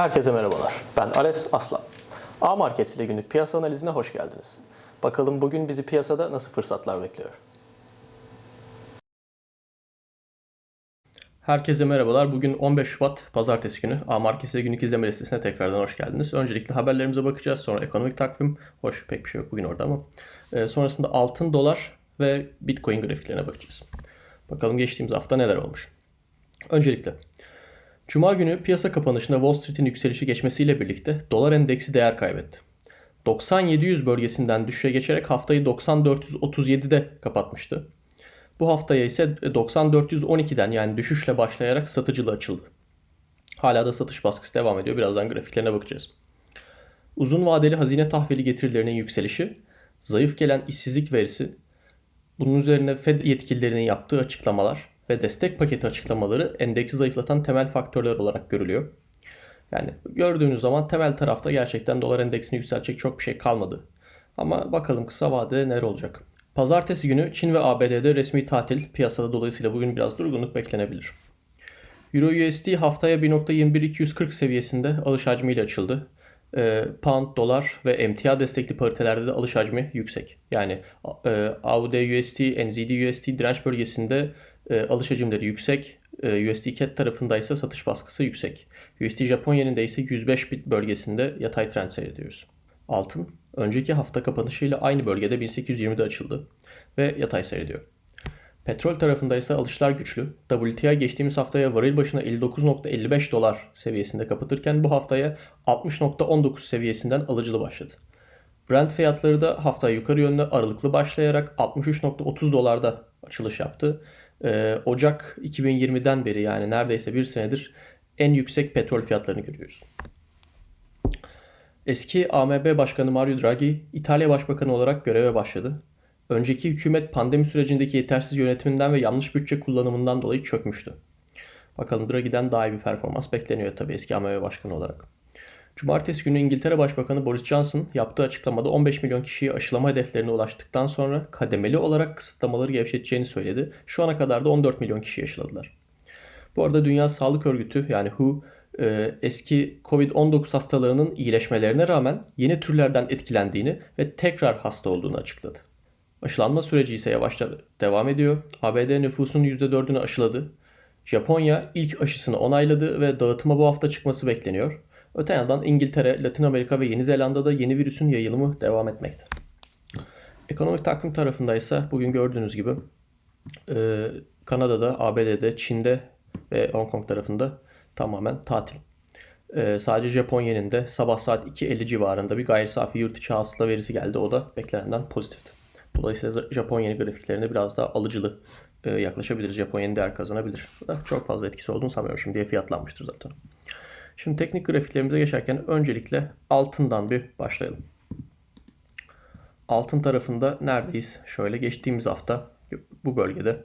Herkese merhabalar. Ben Ales Aslan. A Markets ile günlük piyasa analizine hoş geldiniz. Bakalım bugün bizi piyasada nasıl fırsatlar bekliyor? Herkese merhabalar. Bugün 15 Şubat Pazartesi günü. A Markets ile günlük izleme listesine tekrardan hoş geldiniz. Öncelikle haberlerimize bakacağız. Sonra ekonomik takvim. Hoş pek bir şey yok bugün orada ama. Ee, sonrasında altın, dolar ve Bitcoin grafiklerine bakacağız. Bakalım geçtiğimiz hafta neler olmuş. Öncelikle Cuma günü piyasa kapanışında Wall Street'in yükselişi geçmesiyle birlikte dolar endeksi değer kaybetti. 90-700 bölgesinden düşüşe geçerek haftayı 90-437'de kapatmıştı. Bu haftaya ise 90-412'den yani düşüşle başlayarak satıcılı açıldı. Hala da satış baskısı devam ediyor. Birazdan grafiklerine bakacağız. Uzun vadeli hazine tahvili getirilerinin yükselişi, zayıf gelen işsizlik verisi, bunun üzerine Fed yetkililerinin yaptığı açıklamalar ve destek paketi açıklamaları endeksi zayıflatan temel faktörler olarak görülüyor. Yani gördüğünüz zaman temel tarafta gerçekten dolar endeksini yükseltecek çok bir şey kalmadı. Ama bakalım kısa vadede neler olacak. Pazartesi günü Çin ve ABD'de resmi tatil piyasada dolayısıyla bugün biraz durgunluk beklenebilir. Euro USD haftaya 1.21240 seviyesinde alış hacmiyle açıldı. E, pound, dolar ve emtia destekli paritelerde de alış hacmi yüksek. Yani e, AUD USD, NZD USD direnç bölgesinde e, alış hacimleri yüksek. E, USD CAD tarafında ise satış baskısı yüksek. USD Japon yeninde ise 105 bit bölgesinde yatay trend seyrediyoruz. Altın önceki hafta kapanışıyla aynı bölgede 1820'de açıldı ve yatay seyrediyor. Petrol tarafında ise alışlar güçlü. WTI geçtiğimiz haftaya varil başına 59.55 dolar seviyesinde kapatırken bu haftaya 60.19 seviyesinden alıcılı başladı. Brent fiyatları da haftaya yukarı yönde aralıklı başlayarak 63.30 dolarda açılış yaptı. Ee, Ocak 2020'den beri yani neredeyse bir senedir en yüksek petrol fiyatlarını görüyoruz. Eski AMB Başkanı Mario Draghi İtalya Başbakanı olarak göreve başladı. Önceki hükümet pandemi sürecindeki yetersiz yönetiminden ve yanlış bütçe kullanımından dolayı çökmüştü. Bakalım Draghi'den daha iyi bir performans bekleniyor tabii eski AMB Başkanı olarak. Cumartesi günü İngiltere Başbakanı Boris Johnson yaptığı açıklamada 15 milyon kişiyi aşılama hedeflerine ulaştıktan sonra kademeli olarak kısıtlamaları gevşeteceğini söyledi. Şu ana kadar da 14 milyon kişi aşıladılar. Bu arada Dünya Sağlık Örgütü yani WHO e, eski Covid-19 hastalığının iyileşmelerine rağmen yeni türlerden etkilendiğini ve tekrar hasta olduğunu açıkladı. Aşılanma süreci ise yavaşça devam ediyor. ABD nüfusunun %4'ünü aşıladı. Japonya ilk aşısını onayladı ve dağıtıma bu hafta çıkması bekleniyor. Öte yandan İngiltere, Latin Amerika ve Yeni Zelanda'da yeni virüsün yayılımı devam etmekte. Ekonomik takvim tarafında ise bugün gördüğünüz gibi e, Kanada'da, ABD'de, Çin'de ve Hong Kong tarafında tamamen tatil. E, sadece Japonya'nın da sabah saat 2.50 civarında bir gayri safi yurt içi hasıla verisi geldi. O da beklenenden pozitifti. Dolayısıyla Japon yeni grafiklerine biraz daha alıcılı e, yaklaşabiliriz. Japon yeni değer kazanabilir. Da çok fazla etkisi olduğunu sanmıyorum. Şimdiye fiyatlanmıştır zaten. Şimdi teknik grafiklerimize geçerken öncelikle altından bir başlayalım. Altın tarafında neredeyiz? Şöyle geçtiğimiz hafta bu bölgede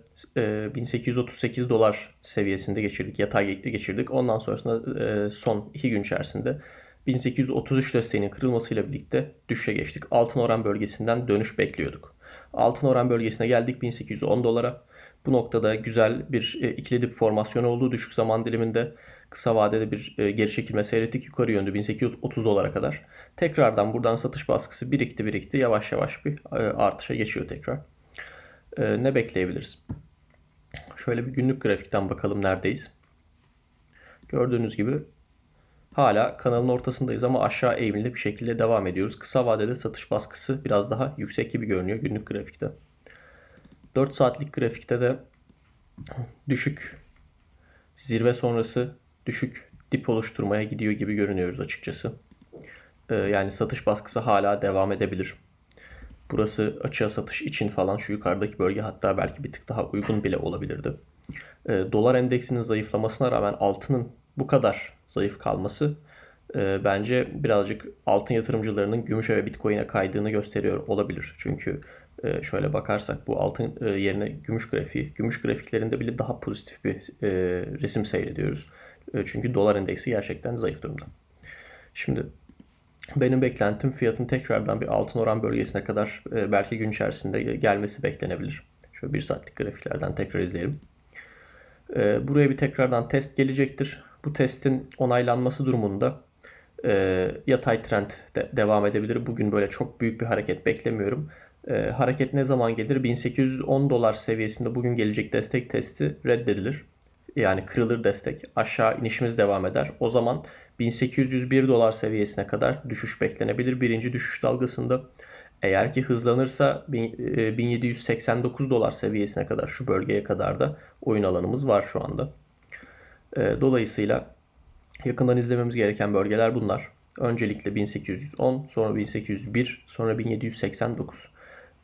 1838 dolar seviyesinde geçirdik. Yatay geçirdik. Ondan sonrasında son 2 gün içerisinde 1833 desteğinin kırılmasıyla birlikte düşüşe geçtik. Altın oran bölgesinden dönüş bekliyorduk. Altın oran bölgesine geldik 1810 dolara. Bu noktada güzel bir ikili dip formasyonu olduğu düşük zaman diliminde kısa vadede bir geri çekilme seyrettik yukarı yönlü 1830 dolara kadar. Tekrardan buradan satış baskısı birikti birikti yavaş yavaş bir artışa geçiyor tekrar. Ne bekleyebiliriz? Şöyle bir günlük grafikten bakalım neredeyiz. Gördüğünüz gibi hala kanalın ortasındayız ama aşağı eğimli bir şekilde devam ediyoruz. Kısa vadede satış baskısı biraz daha yüksek gibi görünüyor günlük grafikte. 4 saatlik grafikte de düşük zirve sonrası düşük dip oluşturmaya gidiyor gibi görünüyoruz açıkçası. Ee, yani satış baskısı hala devam edebilir. Burası açığa satış için falan şu yukarıdaki bölge hatta belki bir tık daha uygun bile olabilirdi. Ee, dolar endeksinin zayıflamasına rağmen altının bu kadar zayıf kalması e, bence birazcık altın yatırımcılarının gümüşe ve bitcoin'e kaydığını gösteriyor olabilir. Çünkü e, şöyle bakarsak bu altın e, yerine gümüş grafiği, gümüş grafiklerinde bile daha pozitif bir e, resim seyrediyoruz. E, çünkü dolar endeksi gerçekten zayıf durumda. Şimdi benim beklentim fiyatın tekrardan bir altın oran bölgesine kadar belki gün içerisinde gelmesi beklenebilir. Şöyle bir saatlik grafiklerden tekrar izleyelim. Buraya bir tekrardan test gelecektir. Bu testin onaylanması durumunda yatay trend de devam edebilir. Bugün böyle çok büyük bir hareket beklemiyorum. E, hareket ne zaman gelir? 1810 dolar seviyesinde bugün gelecek destek testi reddedilir. Yani kırılır destek. Aşağı inişimiz devam eder. O zaman 1801 dolar seviyesine kadar düşüş beklenebilir. Birinci düşüş dalgasında. Eğer ki hızlanırsa 1789 dolar seviyesine kadar şu bölgeye kadar da oyun alanımız var şu anda. E, dolayısıyla yakından izlememiz gereken bölgeler bunlar. Öncelikle 1810, sonra 1801, sonra 1789.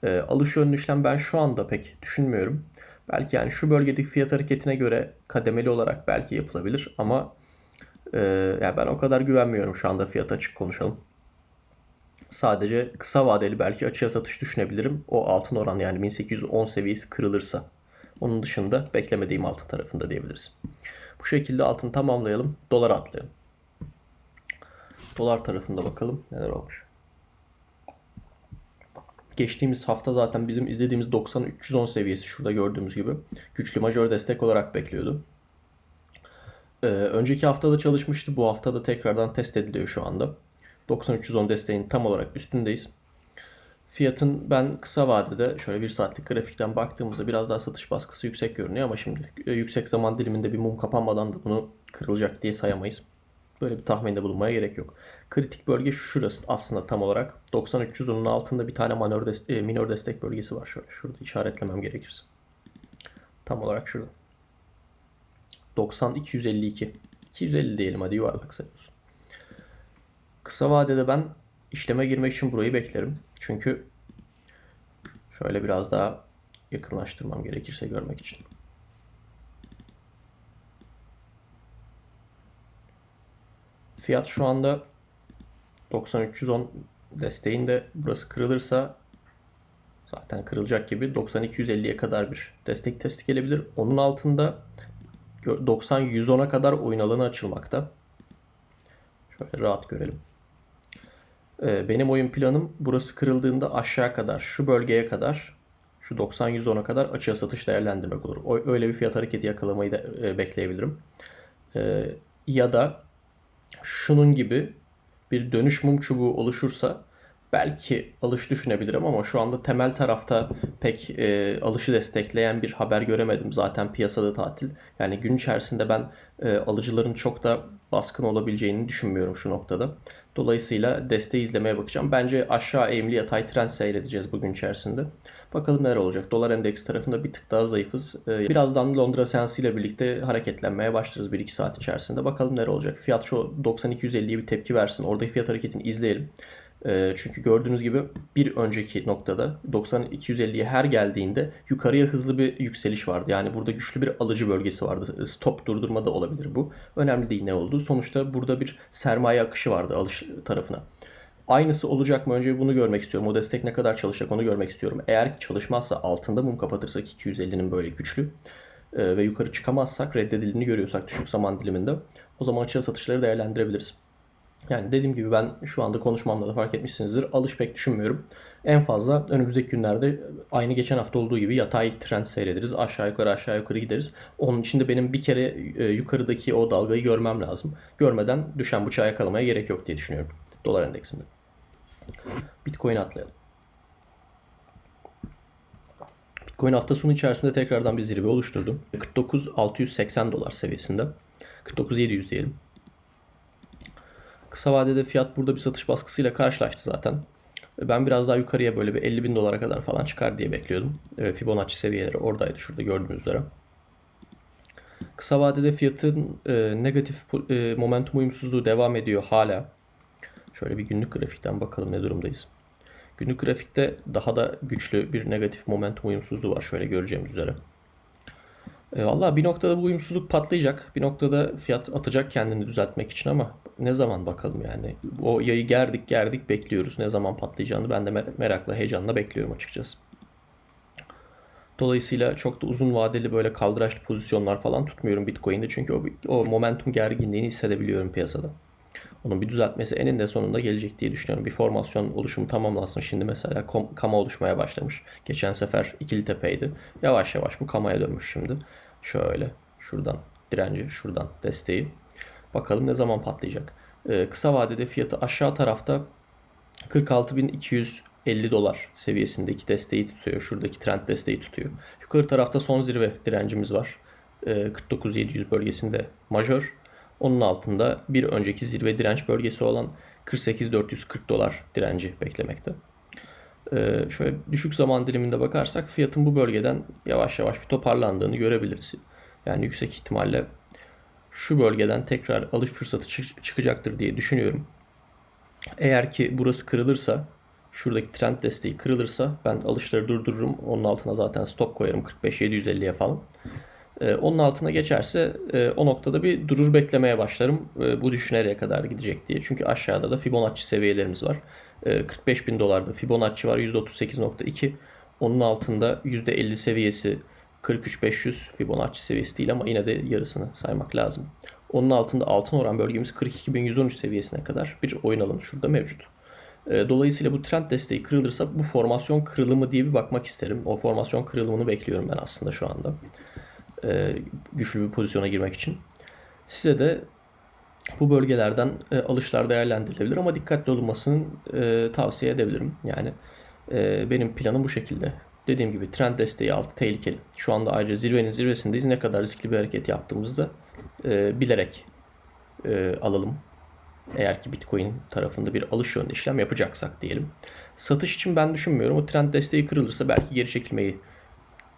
E, alış yönlü işlem ben şu anda pek düşünmüyorum. Belki yani şu bölgedeki fiyat hareketine göre kademeli olarak belki yapılabilir ama e, yani ben o kadar güvenmiyorum şu anda fiyat açık konuşalım. Sadece kısa vadeli belki açığa satış düşünebilirim. O altın oran yani 1810 seviyesi kırılırsa. Onun dışında beklemediğim altın tarafında diyebiliriz. Bu şekilde altın tamamlayalım. Dolar atlayalım. Dolar tarafında bakalım neler olmuş. Geçtiğimiz hafta zaten bizim izlediğimiz 90-310 seviyesi şurada gördüğümüz gibi güçlü majör destek olarak bekliyordu. Ee, önceki haftada çalışmıştı. Bu haftada tekrardan test ediliyor şu anda. 90-310 desteğin tam olarak üstündeyiz. Fiyatın ben kısa vadede şöyle bir saatlik grafikten baktığımızda biraz daha satış baskısı yüksek görünüyor ama şimdi e, yüksek zaman diliminde bir mum kapanmadan da bunu kırılacak diye sayamayız. Böyle bir tahminde bulunmaya gerek yok. Kritik bölge şurası aslında tam olarak. 90-310'un altında bir tane minor, destek, e, minor destek bölgesi var şöyle. Şurada işaretlemem gerekirse. Tam olarak şurada. 90-252. 250 diyelim hadi yuvarlak sayıyoruz. Kısa vadede ben işleme girmek için burayı beklerim. Çünkü şöyle biraz daha yakınlaştırmam gerekirse görmek için. Fiyat şu anda 90-310 desteğinde burası kırılırsa zaten kırılacak gibi 90-250'ye kadar bir destek testi gelebilir. Onun altında 90-110'a kadar oyun alanı açılmakta. Şöyle rahat görelim. Ee, benim oyun planım burası kırıldığında aşağı kadar, şu bölgeye kadar, şu 90-110'a kadar açığa satış değerlendirmek olur. Öyle bir fiyat hareketi yakalamayı da e, bekleyebilirim. Ee, ya da şunun gibi bir dönüş mum çubuğu oluşursa belki alış düşünebilirim ama şu anda temel tarafta pek e, alışı destekleyen bir haber göremedim. Zaten piyasada tatil. Yani gün içerisinde ben e, alıcıların çok da baskın olabileceğini düşünmüyorum şu noktada. Dolayısıyla desteği izlemeye bakacağım. Bence aşağı eğimli yatay trend seyredeceğiz bugün içerisinde. Bakalım neler olacak. Dolar endeks tarafında bir tık daha zayıfız. Ee, birazdan Londra seansı ile birlikte hareketlenmeye başlarız 1-2 saat içerisinde. Bakalım neler olacak. Fiyat şu 9250'ye bir tepki versin. Oradaki fiyat hareketini izleyelim. Ee, çünkü gördüğünüz gibi bir önceki noktada 90-250'ye her geldiğinde yukarıya hızlı bir yükseliş vardı. Yani burada güçlü bir alıcı bölgesi vardı. Stop durdurma da olabilir bu. Önemli değil ne oldu. Sonuçta burada bir sermaye akışı vardı alış tarafına. Aynısı olacak mı? Önce bunu görmek istiyorum. O destek ne kadar çalışacak onu görmek istiyorum. Eğer çalışmazsa altında mum kapatırsak 250'nin böyle güçlü e, ve yukarı çıkamazsak reddedildiğini görüyorsak düşük zaman diliminde o zaman açığa satışları değerlendirebiliriz. Yani dediğim gibi ben şu anda konuşmamda da fark etmişsinizdir. Alış pek düşünmüyorum. En fazla önümüzdeki günlerde aynı geçen hafta olduğu gibi yatay trend seyrederiz. Aşağı yukarı aşağı yukarı gideriz. Onun için de benim bir kere e, yukarıdaki o dalgayı görmem lazım. Görmeden düşen bıçağı yakalamaya gerek yok diye düşünüyorum. Dolar endeksinde. Bitcoin atlayalım. Bitcoin hafta sonu içerisinde tekrardan bir zirve oluşturdu. 49.680 dolar seviyesinde. 49.700 diyelim. Kısa vadede fiyat burada bir satış baskısıyla karşılaştı zaten. Ben biraz daha yukarıya böyle bir 50 bin dolara kadar falan çıkar diye bekliyordum. Fibonacci seviyeleri oradaydı şurada gördüğünüz üzere. Kısa vadede fiyatın e, negatif e, momentum uyumsuzluğu devam ediyor hala. Şöyle bir günlük grafikten bakalım ne durumdayız. Günlük grafikte daha da güçlü bir negatif momentum uyumsuzluğu var şöyle göreceğimiz üzere. E, Valla bir noktada bu uyumsuzluk patlayacak. Bir noktada fiyat atacak kendini düzeltmek için ama ne zaman bakalım yani. O yayı gerdik gerdik bekliyoruz. Ne zaman patlayacağını ben de merakla heyecanla bekliyorum açıkçası. Dolayısıyla çok da uzun vadeli böyle kaldıraçlı pozisyonlar falan tutmuyorum Bitcoin'de. Çünkü o, o momentum gerginliğini hissedebiliyorum piyasada. Onun bir düzeltmesi eninde sonunda gelecek diye düşünüyorum. Bir formasyon oluşumu tamamlansın. Şimdi mesela kama oluşmaya başlamış. Geçen sefer ikili tepeydi. Yavaş yavaş bu kamaya dönmüş şimdi. Şöyle şuradan direnci, şuradan desteği. Bakalım ne zaman patlayacak. Ee, kısa vadede fiyatı aşağı tarafta 46.250 dolar seviyesindeki desteği tutuyor. Şuradaki trend desteği tutuyor. Yukarı tarafta son zirve direncimiz var. Ee, 49.700 bölgesinde majör. Onun altında bir önceki zirve direnç bölgesi olan 48.440 dolar direnci beklemekte. Ee, şöyle düşük zaman diliminde bakarsak fiyatın bu bölgeden yavaş yavaş bir toparlandığını görebiliriz. Yani yüksek ihtimalle şu bölgeden tekrar alış fırsatı çık- çıkacaktır diye düşünüyorum. Eğer ki burası kırılırsa, şuradaki trend desteği kırılırsa ben alışları durdururum. Onun altına zaten stop koyarım 45-750'ye falan. Ee, onun altına geçerse e, o noktada bir durur beklemeye başlarım. E, bu düş nereye kadar gidecek diye. Çünkü aşağıda da Fibonacci seviyelerimiz var. E, 45 bin dolarda Fibonacci var %38.2. Onun altında %50 seviyesi 43.500 Fibonacci seviyesi değil ama yine de yarısını saymak lazım. Onun altında altın oran bölgemiz 42.113 seviyesine kadar bir oyun alanı şurada mevcut. E, Dolayısıyla bu trend desteği kırılırsa bu formasyon kırılımı diye bir bakmak isterim. O formasyon kırılımını bekliyorum ben aslında şu anda. E, güçlü bir pozisyona girmek için. Size de bu bölgelerden e, alışlar değerlendirilebilir ama dikkatli olunmasını e, tavsiye edebilirim. Yani e, benim planım bu şekilde. Dediğim gibi trend desteği altı tehlikeli. Şu anda ayrıca zirvenin zirvesindeyiz. Ne kadar riskli bir hareket yaptığımızda e, bilerek e, alalım. Eğer ki Bitcoin tarafında bir alış yönlü işlem yapacaksak diyelim. Satış için ben düşünmüyorum. O trend desteği kırılırsa belki geri çekilmeyi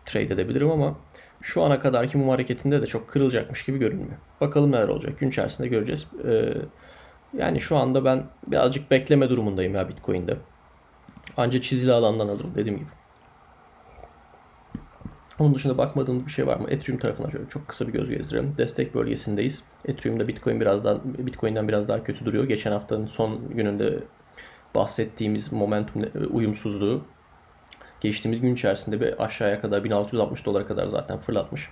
trade edebilirim ama şu ana kadarki mum hareketinde de çok kırılacakmış gibi görünmüyor. Bakalım neler olacak. Gün içerisinde göreceğiz. Ee, yani şu anda ben birazcık bekleme durumundayım ya Bitcoin'de. Anca çizili alandan alırım dediğim gibi. Onun dışında bakmadığımız bir şey var mı? Ethereum tarafına şöyle çok kısa bir göz gezdirelim. Destek bölgesindeyiz. Ethereum'da Bitcoin biraz daha Bitcoin'den biraz daha kötü duruyor. Geçen haftanın son gününde bahsettiğimiz momentum uyumsuzluğu geçtiğimiz gün içerisinde bir aşağıya kadar 1660 dolara kadar zaten fırlatmış.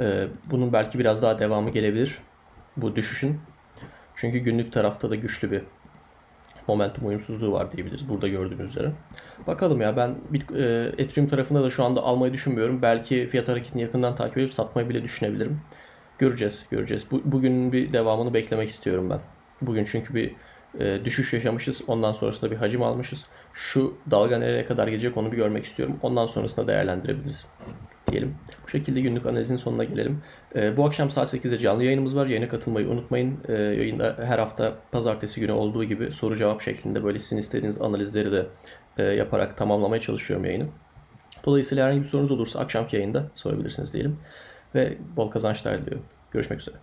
Ee, bunun belki biraz daha devamı gelebilir bu düşüşün. Çünkü günlük tarafta da güçlü bir momentum uyumsuzluğu var diyebiliriz burada gördüğünüz üzere. Bakalım ya ben Bit e, Ethereum tarafında da şu anda almayı düşünmüyorum. Belki fiyat hareketini yakından takip edip satmayı bile düşünebilirim. Göreceğiz, göreceğiz. Bu, bugünün bir devamını beklemek istiyorum ben. Bugün çünkü bir e, düşüş yaşamışız. Ondan sonrasında bir hacim almışız. Şu dalga nereye kadar gidecek onu bir görmek istiyorum. Ondan sonrasında değerlendirebiliriz diyelim. Bu şekilde günlük analizin sonuna gelelim. E, bu akşam saat 8'de canlı yayınımız var. Yayına katılmayı unutmayın. E, yayında her hafta pazartesi günü olduğu gibi soru cevap şeklinde böyle sizin istediğiniz analizleri de e, yaparak tamamlamaya çalışıyorum yayını. Dolayısıyla herhangi bir sorunuz olursa akşamki yayında sorabilirsiniz diyelim. Ve bol kazançlar diliyorum. Görüşmek üzere.